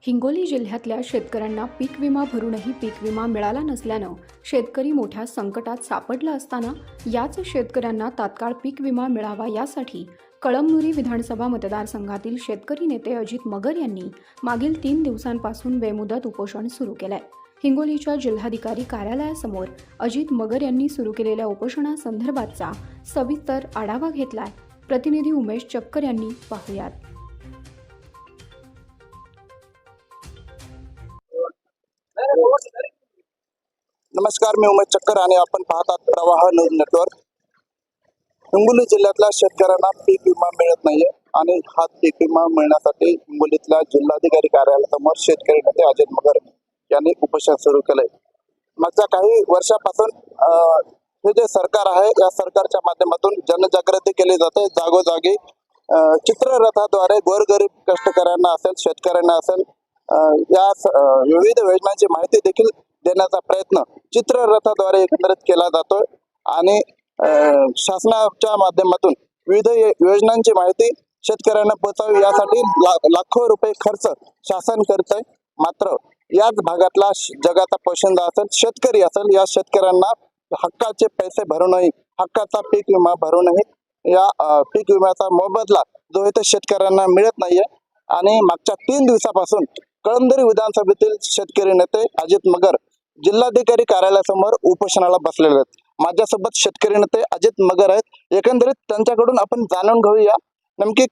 हिंगोली जिल्ह्यातल्या शेतकऱ्यांना पीक विमा भरूनही पीक विमा मिळाला नसल्यानं शेतकरी मोठ्या संकटात सापडला असताना याच शेतकऱ्यांना तात्काळ पीक विमा मिळावा यासाठी कळमनुरी विधानसभा मतदारसंघातील शेतकरी नेते अजित मगर यांनी मागील तीन दिवसांपासून बेमुदत उपोषण सुरू केलंय. हिंगोलीच्या जिल्हाधिकारी कार्यालयासमोर अजित मगर यांनी सुरू केलेल्या उपोषणासंदर्भातचा सविस्तर आढावा घेतलाय. प्रतिनिधी उमेश चक्कर यांनी पाहुयात. नमस्कार मी उमेश चक्कर आणि आपण पाहतात प्रवाह न्यूज नेटवर्क. हिंगोली जिल्ह्यातल्या शेतकऱ्यांना पीक विमा मिळत नाहीये आणि हा पीक विमा मिळण्यासाठी हिंगोलीतल्या जिल्हाधिकारी कार्यालयासमोर शेतकरी नेते अजित मगर यांनी उपोषण सुरू केलंय. मागच्या काही वर्षापासून अं, हे जे सरकार आहे या सरकारच्या माध्यमातून जनजागृती केली जाते. जागोजागी चित्ररथाद्वारे गोरगरीब कष्टकऱ्यांना असेल शेतकऱ्यांना असेल अं, या विविध योजनांची माहिती देखील देण्याचा प्रयत्न चित्ररथाद्वारे एकंदरीत केला जातोय. आणि अं, शासनाच्या माध्यमातून विविध योजनांची माहिती शेतकऱ्यांना पोहोचावी यासाठी लाखो रुपये खर्च शासन करत आहे मात्र याच भागातला जगाचा पोशिंदा असेल शेतकरी असेल या शेतकऱ्यांना हक्काचे पैसे भरूनही हक्काचा पीक विमा भरूनही या पीक विम्याचा मोबदला जो आहे शेतकऱ्यांना मिळत नाहीये. आणि मागच्या तीन दिवसापासून कळमदरी विधानसभेतील शेतकरी नेते अजित मगर जिल्हाधिकारी कार्यालयासमोर उपोषणाला बसलेले आहेत. माझ्यासोबत शेतकरी नेते अजित मगर आहेत. एकंदरीत त्यांच्याकडून आपण जाणून घेऊया नेमकी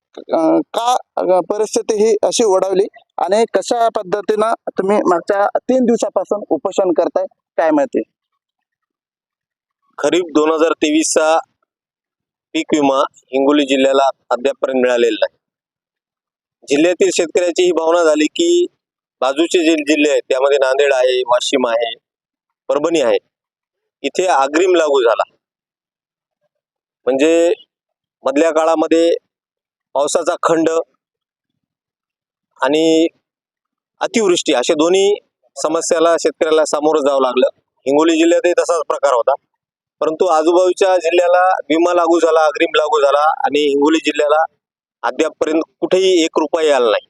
का परिस्थिती ही अशी ओढवली आणि कशा पद्धतीनं तुम्ही मागच्या तीन दिवसापासून उपोषण करताय काय माहिती? खरीप दोन हजार तेवीसचा पीक विमा हिंगोली जिल्ह्याला अद्यापपर्यंत मिळालेला नाही. जिल्ह्यातील शेतकऱ्याची ही भावना झाली की बाजूचे जे जिल्हे आहेत त्यामध्ये नांदेड आहे वाशिम आहे परभणी आहे. इथे अग्रिम लागू झाला. म्हणजे मधल्या काळामध्ये पावसाचा खंड आणि अतिवृष्टी अशा दोन्ही समस्याला शेतकऱ्याला सामोरं जावं लागलं. हिंगोली जिल्ह्यातही तसाच प्रकार होता. परंतु आजूबाजूच्या जिल्ह्याला विमा लागू झाला अग्रिम लागू झाला आणि हिंगोली जिल्ह्याला अद्यापपर्यंत कुठेही एक रुपया आला नाही.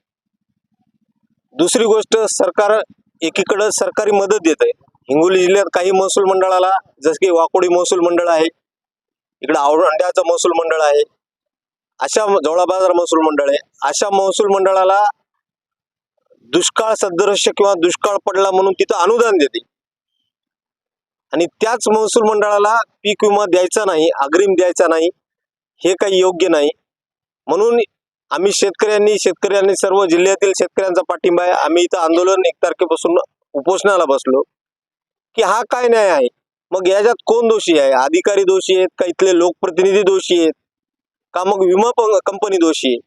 दुसरी गोष्ट सरकार एकीकडं सरकारी मदत देत आहे हिंगोली जिल्ह्यात काही महसूल मंडळाला जसं की वाकोडी महसूल मंडळ आहे इकडे औरंड्याचं महसूल मंडळ आहे अशा जवळा बाजार महसूल मंडळ आहे. अशा महसूल मंडळाला दुष्काळ सदृश्य किंवा दुष्काळ पडला म्हणून तिथं अनुदान देते. आणि त्याच महसूल मंडळाला पीक विमा द्यायचा नाही अग्रिम द्यायचा नाही हे काही योग्य नाही. म्हणून आम्ही शेतकऱ्यांनी शेतकऱ्यांनी सर्व जिल्ह्यातील शेतकऱ्यांचा पाठिंबा आहे. आम्ही इथं आंदोलन एक तारखेपासून उपोषणाला बसलो. की हा काय न्याय आहे? मग याच्यात कोण दोषी आहे? अधिकारी दोषी आहेत का इथले लोकप्रतिनिधी दोषी आहेत? का मग विमा कंपनी दोषी आहे?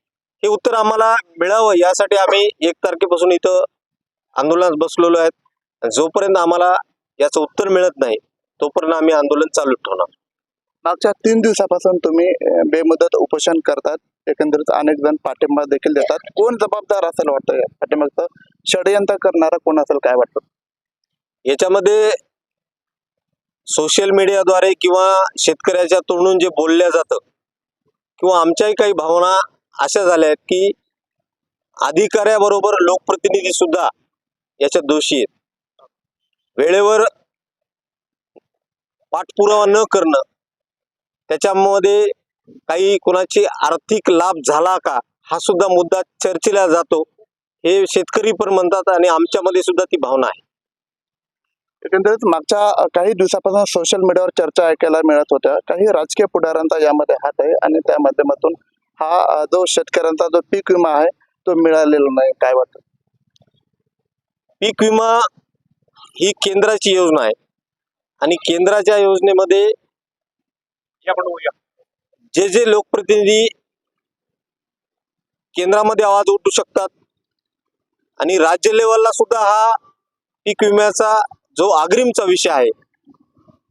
हे उत्तर आम्हाला मिळावं यासाठी आम्ही एक तारखेपासून इथं आंदोलनात बसलेलो आहेत. जोपर्यंत आम्हाला याचं उत्तर मिळत नाही तोपर्यंत आम्ही आंदोलन चालू ठेवणार. मागच्या तीन दिवसापासून तुम्ही बेमुदत उपोषण करतात. एकंदरीत अनेक जण पाठिंबा देखील देतात. कोण जबाबदार असेल वाटतं या षडयंत्र करणारा कोण असेल काय वाटतं? याच्यामध्ये सोशल मीडियाद्वारे किंवा शेतकऱ्याच्या तोंडून जे बोलल्या जातं किंवा आमच्याही काही भावना अशा झाल्या आहेत की अधिकाऱ्याबरोबर लोकप्रतिनिधी सुद्धा याच्यात दोषी आहेत. वेळेवर पाठपुरावा न करणं त्याच्यामध्ये काही कोणाची आर्थिक लाभ झाला का हा सुद्धा मुद्दा चर्चेला जातो. हे शेतकरी पण म्हणतात आणि आमच्यामध्ये सुद्धा ती भावना आहे. एकंदरीत मागच्या काही दिवसापासून सोशल मीडियावर चर्चा ऐकायला मिळत होत्या. काही राजकीय पुढाऱ्यांचा यामध्ये हात आहे आणि त्या माध्यमातून हा जो शेतकऱ्यांचा जो पीक विमा आहे तो मिळालेला नाही. काय वाटतं? पीक विमा ही केंद्राची योजना आहे. आणि केंद्राच्या योजनेमध्ये जे जे लोकप्रतिनिधी केंद्रामध्ये आवाज उठू शकतात आणि राज्य लेवलला सुद्धा हा पीक विम्याचा जो अग्रिमचा विषय आहे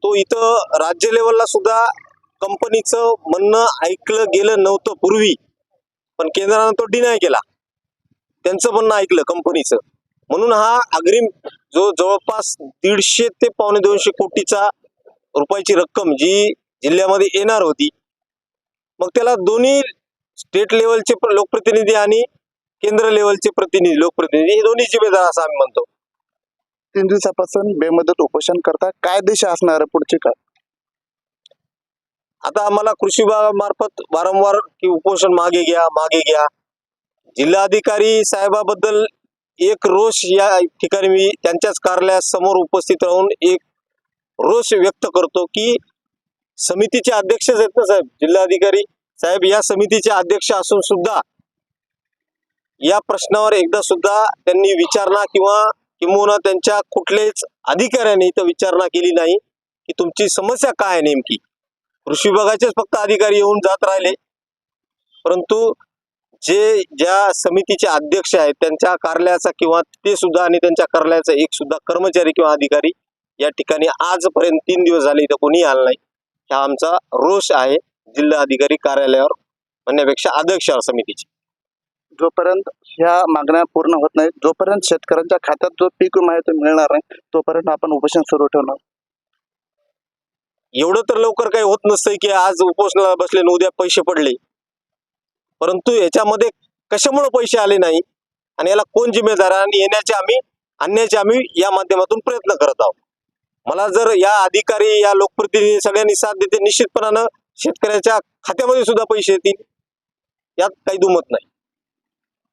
तो इथं राज्य लेवलला सुद्धा कंपनीचं म्हणणं ऐकलं गेलं नव्हतं पूर्वी पण केंद्रानं तो डिनाय केला. त्यांचं म्हणणं ऐकलं कंपनीचं म्हणून हा अग्रिम जो जवळपास दीडशे ते पावणे दोनशे कोटीचा रुपयाची रक्कम जी जिल्ह्यामध्ये येणार होती मग त्याला दोन्ही स्टेट लेवलचे लोकप्रतिनिधी आणि केंद्र लेवलचे प्रतिनिधी लोकप्रतिनिधी हे दोन्ही जिम्मेदार असं आम्ही म्हणतो. तीन दिवसापासून बेमुदत उपोषण करता काय दिशा असणार पुढचे पुढची काय आता आम्हाला कृषी विभागामार्फत वारंवार की उपोषण मागे घ्या मागे घ्या. जिल्हाधिकारी साहेबाबद्दल एक रोष या ठिकाणी मी त्यांच्याच कार्यालयासमोर उपस्थित राहून एक रोष व्यक्त करतो की समितीचे अध्यक्षच आहेत ना साहेब? जिल्हाधिकारी साहेब या समितीचे अध्यक्ष असून सुद्धा या प्रश्नावर एकदा सुद्धा त्यांनी विचारणा किंवा किंबहुना त्यांच्या कुठल्याच अधिकाऱ्यांनी इथं विचारणा केली नाही की तुमची समस्या काय आहे नेमकी. कृषी विभागाचेच फक्त अधिकारी येऊन जात राहिले. परंतु जे ज्या समितीचे अध्यक्ष आहेत त्यांच्या कार्यालयाचा किंवा ते सुद्धा आणि त्यांच्या कार्यालयाचा एक सुद्धा कर्मचारी किंवा अधिकारी या ठिकाणी आजपर्यंत तीन दिवस झाले इथं कोणी आलं नाही. हा आमचा रोष आहे जिल्हा अधिकारी कार्यालयावर म्हणण्यापेक्षा अध्यक्ष समितीची. जोपर्यंत ह्या मागण्या पूर्ण होत नाहीत जोपर्यंत शेतकऱ्यांच्या खात्यात जो पीक विमा आहे तो मिळणार नाही तोपर्यंत आपण उपोषण सुरू ठेवणार. एवढं तर लवकर काही होत नसतंय की आज उपोषणाला बसले आणि उद्या पैसे पडले. परंतु याच्यामध्ये कशामुळे पैसे आले नाही? आणि याला कोण जिम्मेदार आणि येण्याचे आम्ही आणण्याचे आम्ही या माध्यमातून प्रयत्न करत आहोत. मला जर या अधिकारी या लोकप्रतिनिधी सगळ्यांनी साथ देते निश्चितपणानं शेतकऱ्याच्या खात्यामध्ये सुद्धा पैसे येतील. यात काही दुमत नाही.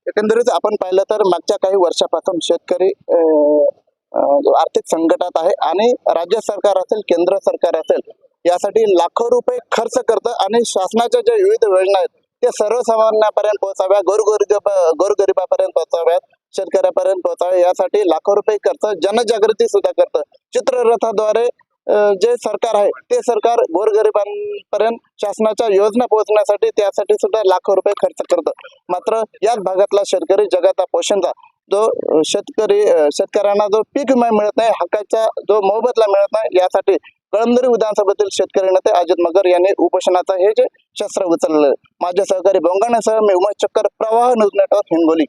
एकंदरीत आपण पाहिलं तर मागच्या काही वर्षापासून शेतकरी आर्थिक संकटात आहे आणि राज्य सरकार असेल केंद्र सरकार असेल यासाठी लाखो रुपये खर्च करतं आणि शासनाच्या ज्या विविध योजना आहेत त्या सर्वसामान्यापर्यंत पोहोचाव्या गोरगरीब गोरगरिबापर्यंत पोहोचाव्यात शेतकऱ्यापर्यंत पोहोचाव्या यासाठी लाखो रुपये खर्च जनजागृती सुद्धा करतं. चित्ररथाद्वारे जे सरकार आहे ते सरकार गोरगरिबांपर्यंत शासनाच्या योजना पोहोचण्यासाठी त्यासाठी सुद्धा लाखो रुपये खर्च करतं. मात्र याच भागातला शेतकरी जगाचा पोषणचा जो शेतकरी शेतकऱ्यांना जो पीक विमा मिळत नाही हक्काचा जो मोबदला मिळत नाही यासाठी कळमनुरी विधानसभेतील शेतकरी नेते अजित मगर यांनी उपोषणाचा हे जे शस्त्र उचललं. माझे सहकारी बोंगाण्यासह मी उमेश चक्कर प्रवाह न्यूज नेटवर्क हिंगोली.